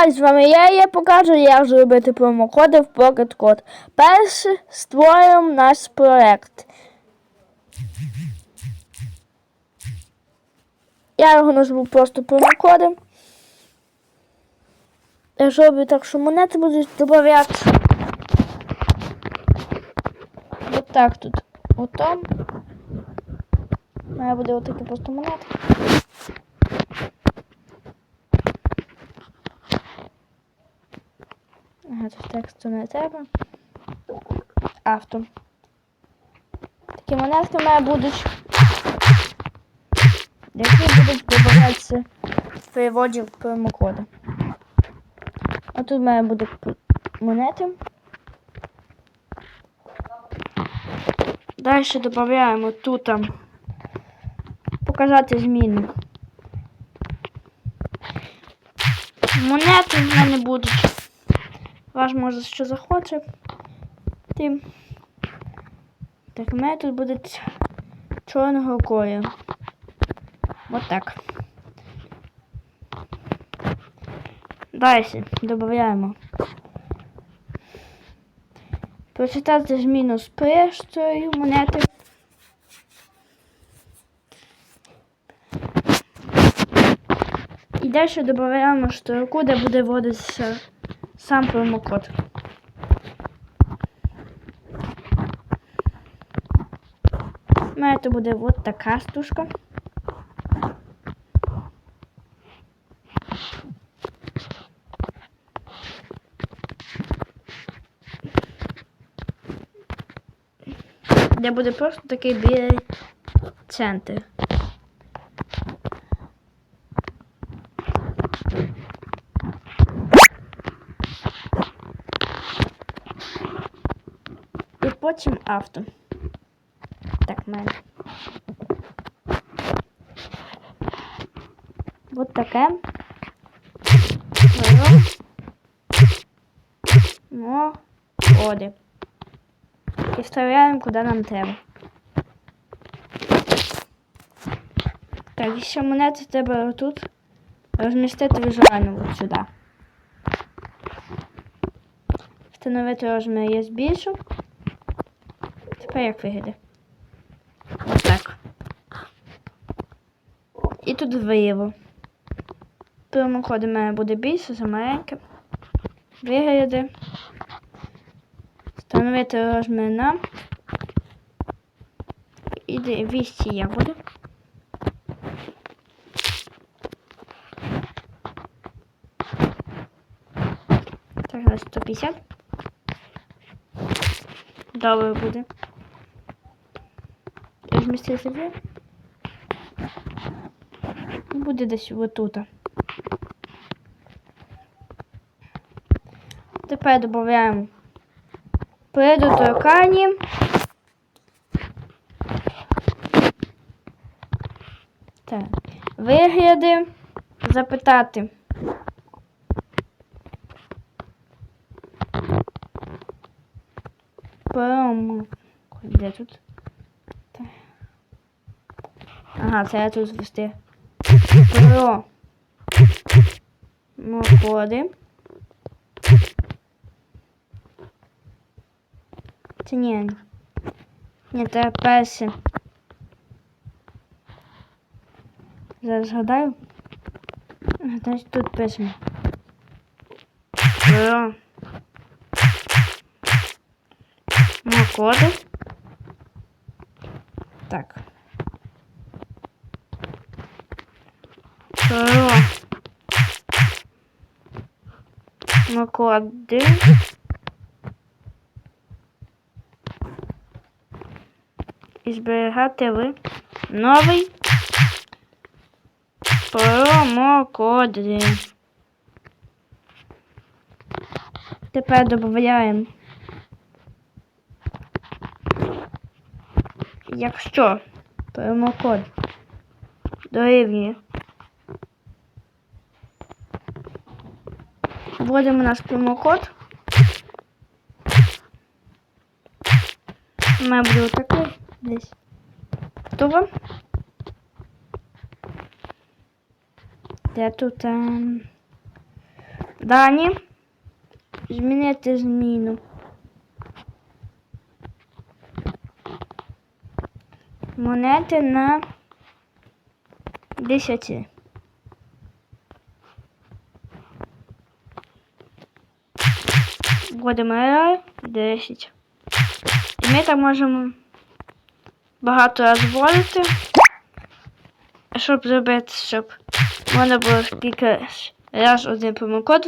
Вітаю з вами я, я покажу, як зробити промокоди в Pocket Code. Перше створюємо наш проект. Я його назву просто промокоди. Я зроблю так, що монети будуть додаватися. От так тут. Отам. Має буде отакі просто монети. Ага, тут тексту не треба. Авто. Такі монетки в мене будуть. Які будуть додаватися в переводі в промокоди. А тут в мене буде монети. Далі додаємо тут показати зміни. Монети в мене будуть. Ваш може що захоче. Тим. Так, в мене тут буде чорного кольору. От так. Далі додаємо. Прочитати зміну з пристрою монети. І далі додаємо строку, де буде вводитися сам промокод. У мене то буде от така стужка. Де буде просто такий білий центр. І потім авто. Так, мене. Вот таке. Ну, оди. І вставляємо, куди нам треба. Так, і ще монети треба тут розмістити візуально от сюди. Встановити розмір я збільшу. Тепер як виглядає? Ось так. І тут вліво. Промокоди в мене буде більше, за маленьке. Вигляди. Встановити розмір на. І 200 я буду. Так, на 150. Добре буде. Розмістити собі. Буде десь отут. Тепер додаємо при доторканні. Так. Вигляди запитати. Промо. Де тут? Так. Ага, це я тут звести. Про. Ну, коди. Це ні. Ні, це перше. Зараз згадаю. Ага, Значить тут пишемо. Про. Ну, коди. Так. Про. Коди. І зберігати в новий промокоди. Тепер додаємо. Якщо промокод дорівнює. Вводимо наш промокод. Мене буде отакий десь. Готово? Де тут? ем, Дані. Змінити зміну. Монети на 10. Вводимо RR 10. І ми так можемо багато раз вводити, щоб зробити, щоб можна було скільки раз один промокод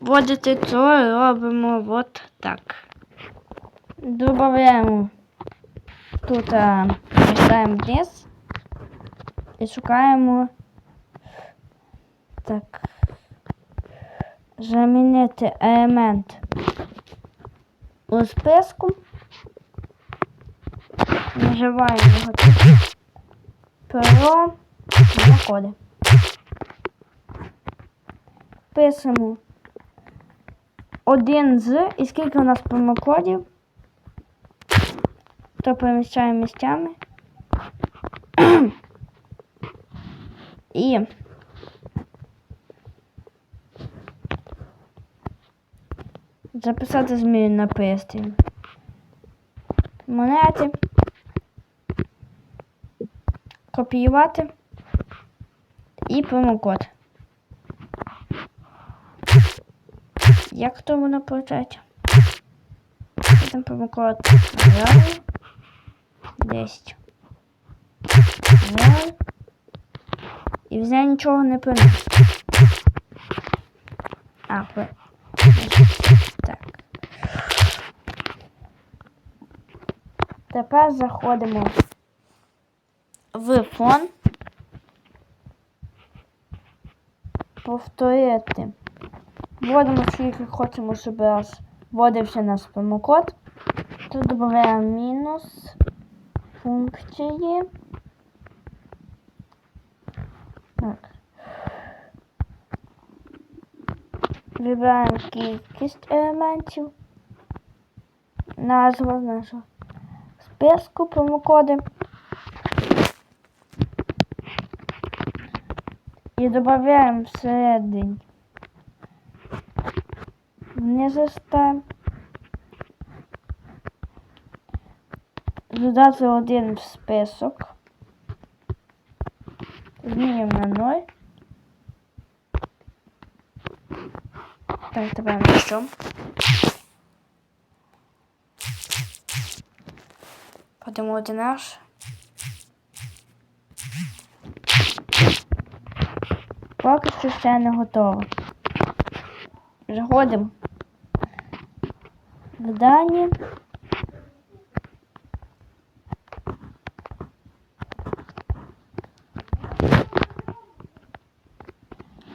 вводити, то робимо от так. Добавляємо тут а, листаємо вниз і шукаємо так. Замінити елемент у списку. Наживаємо його. Перо знаходи. Пишемо один з і скільки у нас промокодів, то переміщаємо місцями. І записати зміну на пристрій. Монети. Копіювати і промокод. Як то воно получається? Там промокод 10. Ноль. І вже нічого не приносить. А, при... так. Тепер заходимо в фон. Повторити. Вводимо скільки хочемо, щоб раз вводився наш промокод. Тут додаємо мінус функції. Так. Вибираємо кількість елементів. Назва нашого списку промокоди. І додаємо всередині. Внизу ставимо. Додати один в список. Змінюємо на 0. Так, тепер що? Подамо один наш. Поки що ще не готово. Заходимо в.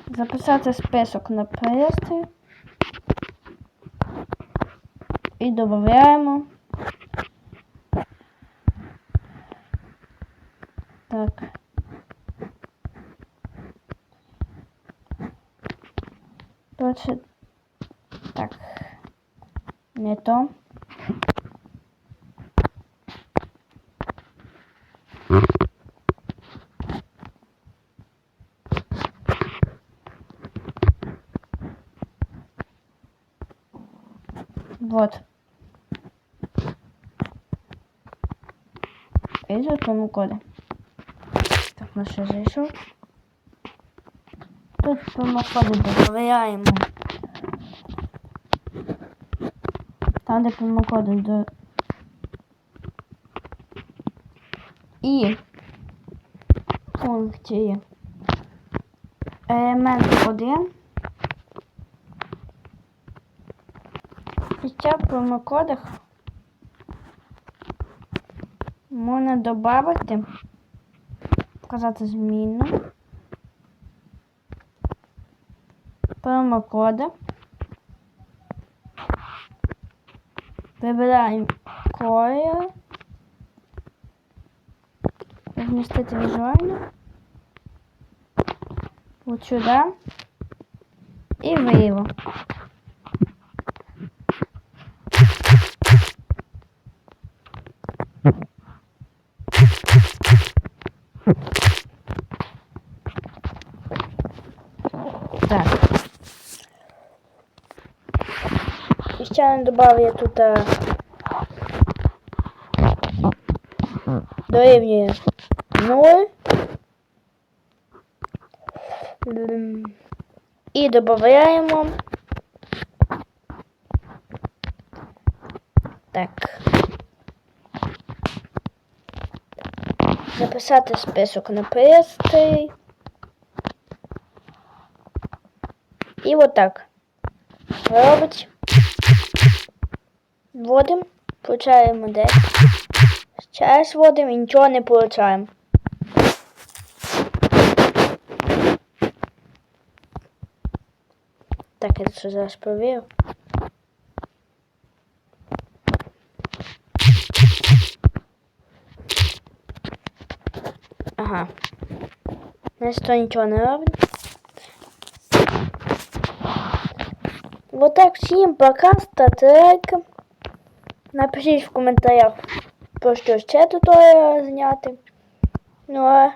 Записати список на пристрій. І додаємо. Так. Точно. Так. Не то. Вот. І тут промокоди. Так, ну що зайшов. Тут промокоди додаємо. Там, де промокоди до... І функції елемент 1 І ще в промокодах можна додати, показати зміну, промокоди. Вибираємо колір, розмістити візуально, от И і вліво. Так. Звичайно, додав я тут а, дорівнює 0. М, І додаємо. Так. Записати список на пристрій. І отак. Робить. Вводимо, получаємо 10. Ще раз вводимо і нічого не получаємо. Так, я це зараз провірю. Ага. Значить, то нічого не робить. Вот так всім пока, ставте лайк. Напишіть в коментарях, про що ще тут зняти. Ну а